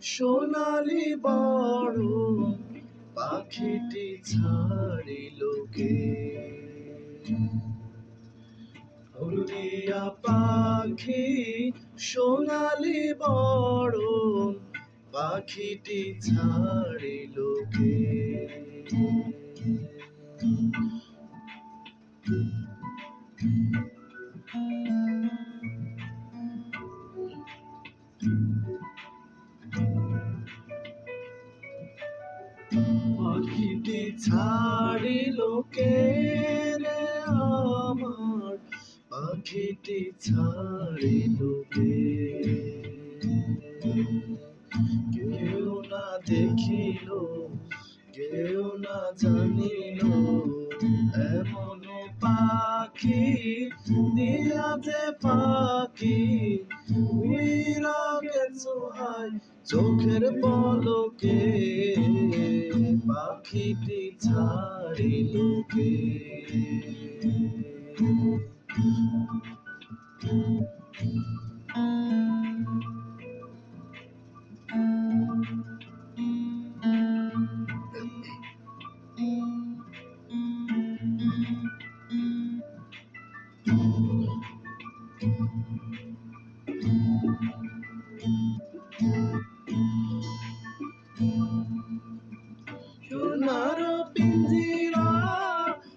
সোনালি বড় পাখিটি ছাড়ি লোকে। উড়িয়া পাখি সোনালি বড় পাখিটি ছাড়িল পাখিটি ছাড়িল কে রে আমার। পাখিটি ছাড়িল কে কেউ না দেখিল, কেউ না জানিল, এমন পাখি দিয়া যে পাখি উইরা গেছো হাই চোখের পলকে। পাখিটি ছাড়িল কে সোনার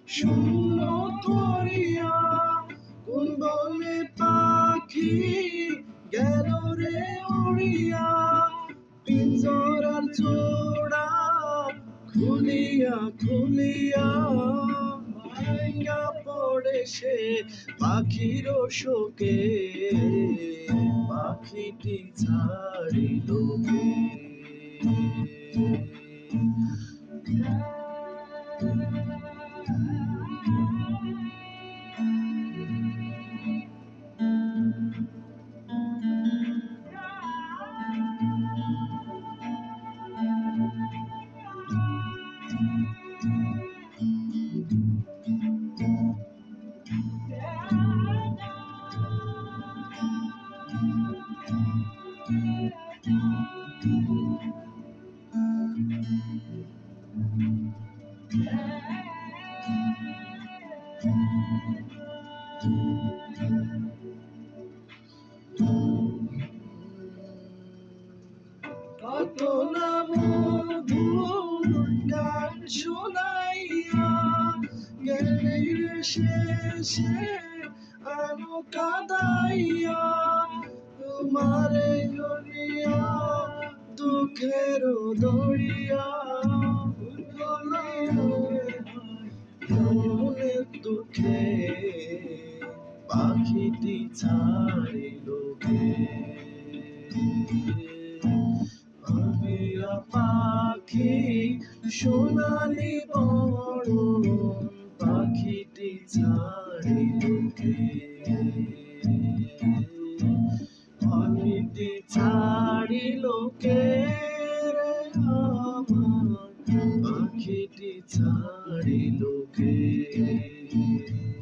শূন্য করিয়া কোন বনে পাখি গেল রে উড়িয়া? চোড়া খুলিয়া খুলিয়া ভাঙ্গা পড়ে সে পাখির শোকে। পাখিটি ছাড়িল কে কত কাদাইয়া তোমারে দুঃখের দড়িয়া দুঃখে পাখিটি ছাড়িল কে আমিরা পাখি সোনালি বড় লোকের আমার পাখিটি ছাড়ি লোকের।